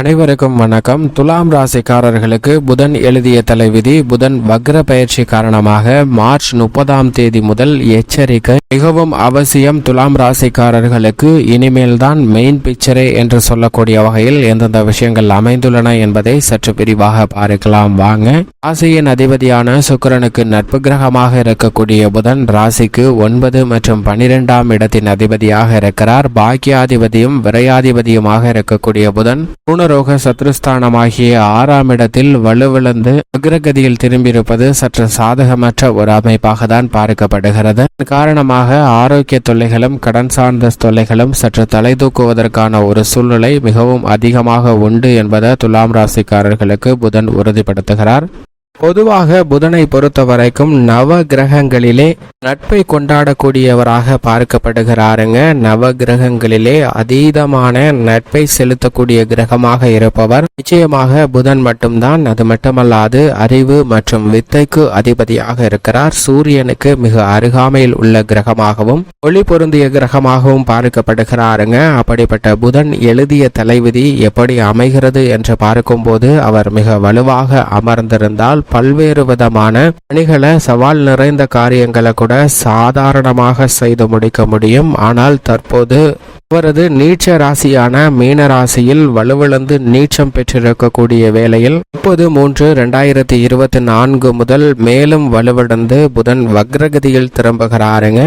அனைவருக்கும் வணக்கம். துலாம் ராசிக்காரர்களுக்கு புதன் எழுதிய தலைவிதி புதன் வக்ர பயிற்சி காரணமாக மார்ச் முப்பதாம் தேதி முதல் எச்சரிக்கை. மிகவும் அவசியம் துலாம் ராசிக்காரர்களுக்கு இனிமேல் தான் மெயின் பிக்சரே என்று சொல்லக்கூடிய வகையில் எந்தெந்த விஷயங்கள் அமைந்துள்ளன என்பதை சற்று விரிவாக பார்க்கலாம். வாங்க. ராசியின் அதிபதியான சுக்கிரனுக்கு நட்பு கிரகமாக இருக்கக்கூடிய புதன் ராசிக்கு ஒன்பது மற்றும் பனிரெண்டாம் இடத்தின் அதிபதியாக இருக்கிறார். பாக்கியாதிபதியும் விரையாதிபதியுமாக இருக்கக்கூடிய புதன் பூனரோக சத்ருஸ்தானமாகிய ஆறாம் இடத்தில் வலுவிழந்து அக்ரகதியில் திரும்பியிருப்பது சற்று சாதகமற்ற ஒரு அமைப்பாக தான் பார்க்கப்படுகிறது காரணமாக ஆரோக்கிய தொல்லைகளும் கடன் சார்ந்த தொல்லைகளும் சற்று தலை தூக்குவதற்கான ஒரு சூழ்நிலை மிகவும் அதிகமாக உண்டு என்பதை துலாம் ராசிக்காரர்களுக்கு புதன் உறுதிப்படுத்துகிறார். பொதுவாக புதனை பொறுத்த வரைக்கும் நவ கிரகங்களிலே நட்பை கொண்டாடக்கூடியவராக பார்க்கப்படுகிறாருங்க. நவ கிரகங்களிலே அதீதமான நட்பை செலுத்தக்கூடிய கிரகமாக இருப்பவர். நிச்சயமாக புதன் மட்டும்தான் அது மட்டுமல்லாது அறிவு மற்றும் வித்தைக்கு அதிபதியாக இருக்கிறார். சூரியனுக்கு மிக அருகாமையில் உள்ள கிரகமாகவும் ஒளி பொருந்திய கிரகமாகவும் பார்க்கப்படுகிறாருங்க. அப்படிப்பட்ட புதன் எழுதிய தலைவிதி எப்படி அமைகிறது என்று பார்க்கும்போது அவர் மிக வலுவாக அமர்ந்திருந்தால் பல்வேறு விதமான பணிகளை சவால் நிறைந்த காரியங்களை கூட சாதாரணமாக செய்து முடிக்க முடியும். ஆனால் தற்போது அவரது நீச்ச ராசியான மீன ராசியில் வலுவிழந்து நீச்சம் பெற்றிருக்கக்கூடிய வேளையில் முப்பது மூன்று ரெண்டாயிரத்தி இருபத்தி நான்கு முதல் மேலும் வலுவிழந்து புதன் வக்ரகதியில் திரும்புகிறாருங்க.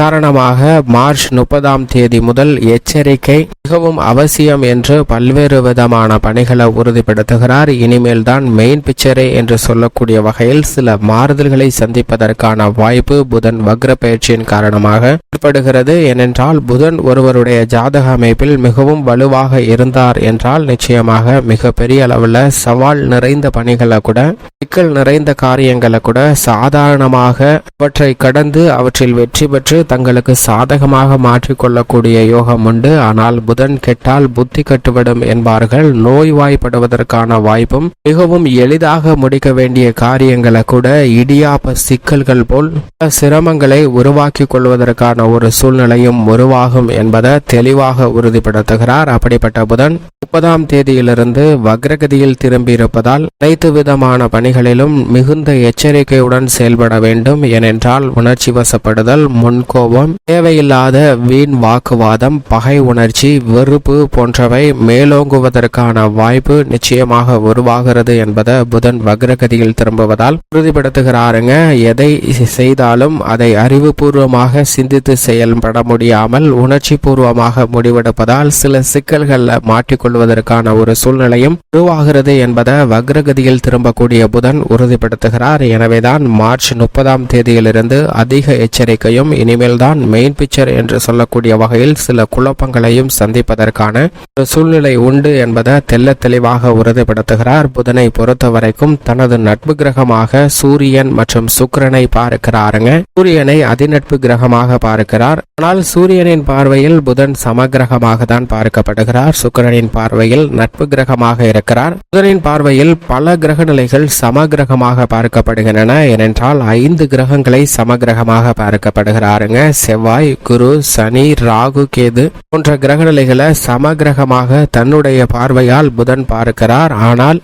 காரணமாக மார்ச் முப்பதாம் தேதி முதல் எச்சரிக்கை மிகவும் அவசியம் என்று பல்வேறு விதமான பணிகளை உறுதிப்படுத்துகிறார். இனிமேல் தான் மெயின் பிக்சரே என்று சொல்லக்கூடிய வகையில் சில மாறுதல்களை சந்திப்பதற்கான வாய்ப்பு புதன் வக்ர பயிற்சியின் காரணமாக ஏற்படுகிறது. ஏனென்றால் புதன் ஒருவருடைய ஜாதக அமைப்பில் மிகவும் வலுவாக இருந்தார் என்றால் நிச்சயமாக மிக பெரிய அளவில் சவால் நிறைந்த பணிகளை கூட சிக்கல் நிறைந்த காரியங்களை கூட சாதாரணமாக அவற்றை கடந்து அவற்றில் வெற்றி பெற்று தங்களுக்கு சாதகமாக மாற்றிக்கொள்ளக்கூடிய யோகம் உண்டு. ஆனால் புதன் கெட்டால் புத்தி கட்டுவிடும் என்பார்கள். நோய்வாய்ப்படுவதற்கான வாய்ப்பும் மிகவும் எளிதாக முடிக்க வேண்டிய காரியங்களை கூட இடியாப்ப சிக்கல்கள் போல் சிரமங்களை உருவாக்கி கொள்வதற்கான ஒரு சூழ்நிலையும் உருவாகும் என்பதை தெளிவாக உறுதிப்படுத்துகிறார். அப்படிப்பட்ட புதன் முப்பதாம் தேதியிலிருந்து வக்ரகதியில் திரும்பியிருப்பதால் அனைத்து விதமான பணிகளிலும் மிகுந்த எச்சரிக்கையுடன் செயல்பட வேண்டும். ஏனென்றால் உணர்ச்சி வசப்படுதல் முன்கோபம் தேவையில்லாத வீண் வாக்குவாதம் பகை உணர்ச்சி வெறுப்பு போன்றவை மேலோங்குவதற்கான வாய்ப்பு நிச்சயமாக உருவாகிறது என்பதை புதன் வக்ரகதியில் திரும்புவதால் உறுதிப்படுத்துகிறாருங்க. எதை செய்தாலும் அதை அறிவுபூர்வமாக சிந்தித்து செயல்பட முடியாமல் உணர்ச்சி பூர்வமாக முடிவெடுப்பதால் சில சிக்கல்களில் மாட்டிக்கொள்வதற்கான ஒரு சூழ்நிலையும் உருவாகிறது என்பதை வக்ரகதியில் திரும்பக்கூடிய புதன் உறுதிப்படுத்துகிறார். எனவேதான் மார்ச் முப்பதாம் தேதியிலிருந்து அதிக எச்சரிக்கையும் இனிமேல் தான் மெயின் பிக்சர் என்று சொல்லக்கூடிய வகையில் சில குழப்பங்களையும் சந்திப்பதற்கான ஒரு சூழ்நிலை உண்டு என்பதை தெல்ல தெளிவாக உறுதிப்படுத்துகிறார். புதனை பொறுத்த வரைக்கும் தனது நட்பு கிரகமாக சூரியன் மற்றும் சுக்கிரனை பார்க்கிறாருங்க. சூரியனை அதிநட்பு கிரகமாக பார்க்கிறார். ஆனால் சூரியனின் பார்வையில் புதன் சமகிரகமாக தான் பார்க்கப்படுகிறார். சுக்கிரனின் பார்வையில் நட்பு கிரகமாக இருக்கிறார். புதனின் பார்வையில் பல கிரக நிலைகள் சமகிரகமாக பார்க்கப்படுகின்றன. ஏனென்றால் ஐந்து கிரகங்களை சமகிரகமாக பார்க்கப்படுகிறாருங்க. செவ்வாய் குரு சனி ராகு கேது போன்ற கிரகநிலை நிலைகளை சமகிரகமாக தன்னுடைய பார்வையால் புதன் பார்க்கிறார். ஆனால்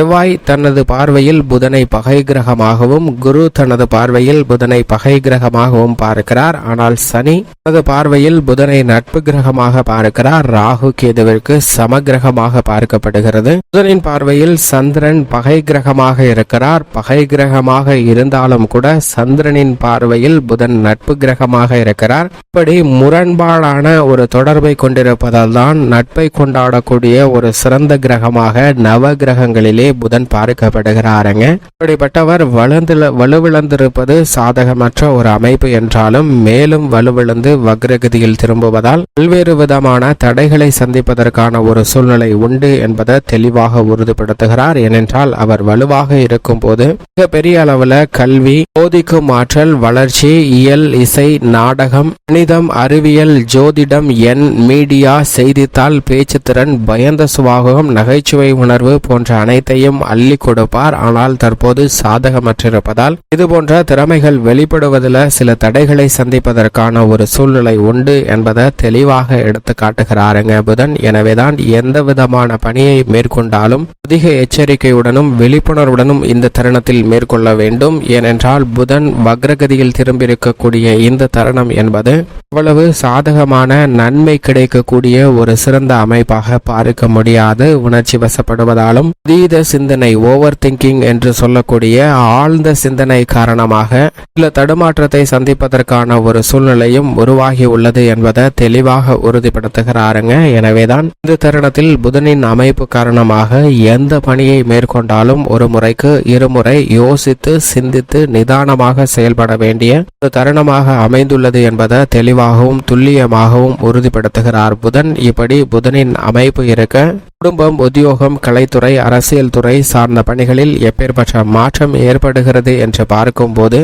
செவ்வாய் தனது பார்வையில் புதனை பகை கிரகமாகவும் குரு தனது பார்வையில் புதனை பகை கிரகமாகவும் பார்க்கிறார். ஆனால் சனி தனது பார்வையில் புதனை நட்பு கிரகமாக பார்க்கிறார். ராகு கேதுவிற்கு சமகிரகமாக பார்க்கப்படுகிறது. புதனின் பார்வையில் சந்திரன் பகை கிரகமாக இருக்கிறார். பகை கிரகமாக இருந்தாலும் கூட சந்திரனின் பார்வையில் புதன் நட்பு கிரகமாக இருக்கிறார். இப்படி முரண்பாடான ஒரு தொடர்பை கொண்டிருப்பதால் தான் நட்பை கொண்டாடக்கூடிய ஒரு சிறந்த கிரகமாக நவ கிரகங்களிலே புதன் பார்க்கப்படுகிறாருங்க. இப்படிப்பட்டவர் வளர்ந்து வலுவிழந்திருப்பது சாதகமற்ற ஒரு அமைப்பு என்றாலும் மேலும் வலுவிழந்து வக்ரகதியில் திரும்புவதால் பல்வேறு விதமான தடைகளை சந்திப்பதற்கான ஒரு சூழ்நிலை உண்டு என்பதை தெளிவாக உறுதிப்படுத்துகிறார். ஏனென்றால் அவர் வலுவாக இருக்கும் போது மிக பெரிய அளவுல கல்வி போதிக்கும் ஆற்றல் வளர்ச்சி இயல் இசை நாடகம் கணிதம் அறிவியல் ஜோதிடம் எண் மீடியா செய்தித்தாள் பேச்சுத்திறன் பயந்த சுவாகம் நகைச்சுவை உணர்வு போன்ற அனைத்தையும் அனைத்தையும் அள்ளி கொடுப்பார். ஆனால் தற்போது சாதகமற்றிருப்பதால் இதுபோன்ற திறமைகள் வெளிப்படுவதில் சில தடைகளை சந்திப்பதற்கான ஒரு சூழ்நிலை உண்டு என்பதை தெளிவாக எடுத்து காட்டுகிறாருங்க புதன். எனவேதான் எந்த விதமான பணியை மேற்கொண்டாலும் அதிக எச்சரிக்கையுடனும் விழிப்புணர்வுடனும் இந்த தருணத்தில் மேற்கொள்ள வேண்டும். ஏனென்றால் புதன் வக்ரகதியில் திரும்பியிருக்கக்கூடிய இந்த தருணம் என்பது அவ்வளவு சாதகமான நன்மை கிடைக்கக்கூடிய ஒரு சிறந்த அமைப்பாக பார்க்க முடியாது. உணர்ச்சி வசப்படுவதாலும் அதீத சிந்தனை ஓவர் திங்கிங் என்று சொல்லக்கூடிய ஆழ்ந்த சிந்தனை காரணமாக சில தடுமாற்றத்தை சந்திப்பதற்கான ஒரு சூழ்நிலையும் உருவாகி உள்ளது என்பதை தெளிவாக உறுதிப்படுத்துகிறாருங்க. எனவேதான் இந்த தருணத்தில் புதனின் அமைப்பு காரணமாக எந்த பணியை மேற்கொண்டாலும் ஒரு முறைக்கு இருமுறை யோசித்து சிந்தித்து நிதானமாக செயல்பட வேண்டிய ஒரு தருணமாக அமைந்துள்ளது என்பதை தெளிவாகவும் துல்லியமாகவும் உறுதிப்படுத்துகிறார் புதன். இப்படி புதனின் அமைப்பு இருக்க குடும்பம் உத்தியோகம் கலைத்துறை அரசியல் துறை சார்ந்த பணிகளில் எப்பேற்பட்ட மாற்றம் ஏற்படுகிறது என்று பார்க்கும்போது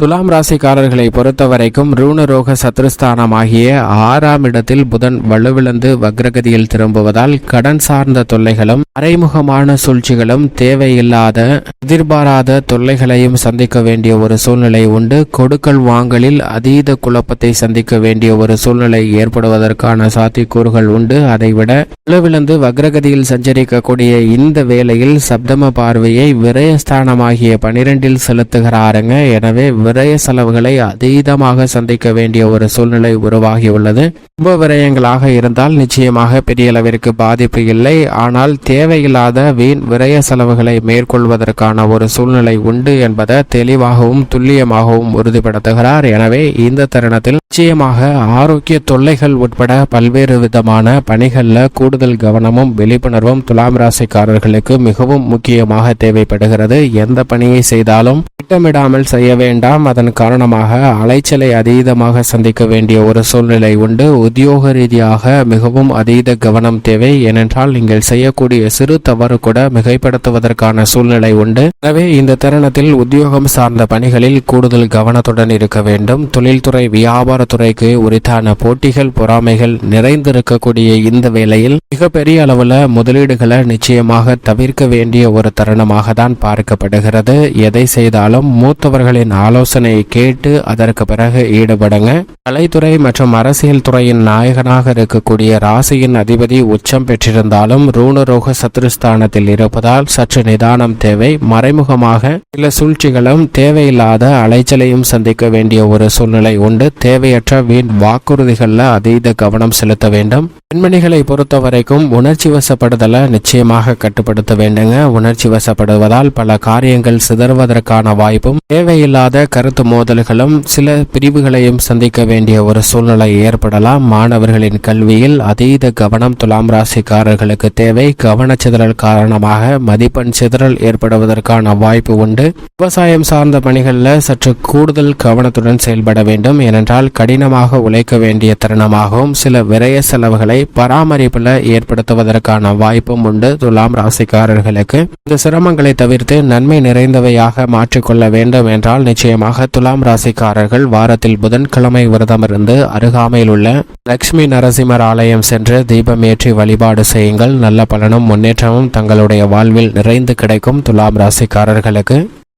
துலாம் ராசிக்காரர்களை பொறுத்தவரைக்கும் ரூணரோக சத்ருஸ்தானமாகிய ஆறாம் இடத்தில் புதன் வலுவிழந்து வக்ரகதியில் திரும்புவதால் கடன் சார்ந்த தொல்லைகளும் மறைமுகமான சூழ்ச்சிகளும் தேவையில்லாத எதிர்பாராத தொல்லைகளையும் சந்திக்க வேண்டிய ஒரு சூழ்நிலை உண்டு. கொடுக்கல் வாங்கலில் அதீத குழப்பத்தை சந்திக்க வேண்டிய ஒரு சூழ்நிலை ஏற்படுவதற்கான சாத்தியக்கூறுகள் உண்டு. அதைவிட வலுவிழந்து வக்ரகதியில் சஞ்சரிக்கக்கூடிய இந்த வேளையில் சப்தம பார்வையை விரயஸ்தானமாகிய பனிரெண்டில் செலுத்துகிறாருங்க. எனவே விரய செலவுகளை அதீதமாக சந்திக்க வேண்டிய ஒரு சூழ்நிலை உருவாகியுள்ளது. கும்ப விரயங்களாக இருந்தால் நிச்சயமாக பெரிய அளவிற்கு பாதிப்பு இல்லை. ஆனால் தேவையில்லாத வீண் விரய செலவுகளை மேற்கொள்வதற்கான ஒரு சூழ்நிலை உண்டு என்பதை தெளிவாகவும் துல்லியமாகவும் உறுதிப்படுத்துகிறார். எனவே இந்த தருணத்தில் நிச்சயமாக ஆரோக்கிய தொல்லைகள் உட்பட பல்வேறு விதமான பணிகளில் கூடுதல் கவனமும் விழிப்புணர்வும் துலாம் ராசிக்காரர்களுக்கு மிகவும் முக்கியமாக தேவைப்படுகிறது. எந்த பணியை செய்தாலும் திட்டமிடாமல் செய்ய வேண்டாம். அதன் காரணமாக அலைச்சலை அதீதமாக சந்திக்க வேண்டிய ஒரு சூழ்நிலை உண்டு. உத்தியோக ரீதியாக மிகவும் அதீத கவனம் தேவை. ஏனென்றால் நீங்கள் செய்யக்கூடிய சிறு தவறு கூட மிகைப்படுத்துவதற்கான சூழ்நிலை உண்டு. எனவே இந்த தருணத்தில் உத்தியோகம் சார்ந்த பணிகளில் கூடுதல் கவனத்துடன் இருக்க வேண்டும். தொழில்துறை வியாபாரத்துறைக்கு உரித்தான போட்டிகள் பொறாமைகள் நிறைந்திருக்கக்கூடிய இந்த வேளையில் மிகப்பெரிய அளவில் முதலீடுகளை நிச்சயமாக தவிர்க்க வேண்டிய ஒரு தருணமாக தான் பார்க்கப்படுகிறது. எதை செய்தாலும் மூத்தவர்களின் ஆலோசனையை கேட்டு அதற்கு பிறகு ஈடுபடுங்க. கலைத்துறை மற்றும் அரசியல் துறையின் நாயகனாக இருக்கக்கூடிய ராசியின் அதிபதி உச்சம் பெற்றிருந்தாலும் ரூணரோக சத்ருஸ்தானத்தில் இருப்பதால் சற்று நிதானம் தேவை. மறைமுகமாக சில சூழ்ச்சிகளும் தேவையில்லாத அலைச்சலையும் சந்திக்க வேண்டிய ஒரு சூழ்நிலை உண்டு. தேவையற்ற வீண் வாக்குறுதிகளில் அதீத கவனம் செலுத்த வேண்டும். பெண்மணிகளை பொறுத்த வரைக்கும் உணர்ச்சி வசப்படுதலை நிச்சயமாக கட்டுப்படுத்த வேண்டுங்க. உணர்ச்சி வசப்படுவதால் பல காரியங்கள் சிதறுவதற்கான வாய்ப்பும் தேவையில்லாத கருத்து மோதல்களும் சில பிரிவுகளையும் சந்திக்க வேண்டிய ஒரு சூழ்நிலை ஏற்படலாம். மாணவர்களின் கல்வியில் அதீத கவனம் துலாம் ராசிக்காரர்களுக்கு தேவை. கவனச்சிதறல் காரணமாக மதிப்பெண் சிதறல் ஏற்படுவதற்கான வாய்ப்பு உண்டு. விவசாயம் சார்ந்த பணிகளில் சற்று கூடுதல் கவனத்துடன் செயல்பட வேண்டும். ஏனென்றால் கடினமாக உழைக்க வேண்டிய தருணமாகவும் சில விரய செலவுகளை பராமரிப்பில் ஏற்படுத்துவதற்கான வாய்ப்பும் உண்டு துலாம் ராசிக்காரர்களுக்கு. இந்த சிரமங்களை தவிர்த்து நன்மை நிறைந்தவையாக மாற்றிக்கொள்ள வேண்டும் என்றால் நிச்சயம் காரணமாக துலாம் ராசிக்காரர்கள் வாரத்தில் புதன்கிழமை விரதமிருந்து அருகாமையில் உள்ள லக்ஷ்மி நரசிம்மர் ஆலயம் சென்று தீபம் ஏற்றி வழிபாடு செய்யுங்கள். நல்ல பலனும் முன்னேற்றமும் தங்களுடைய வாழ்வில் நிறைந்து கிடைக்கும் துலாம் ராசிக்காரர்களுக்கு.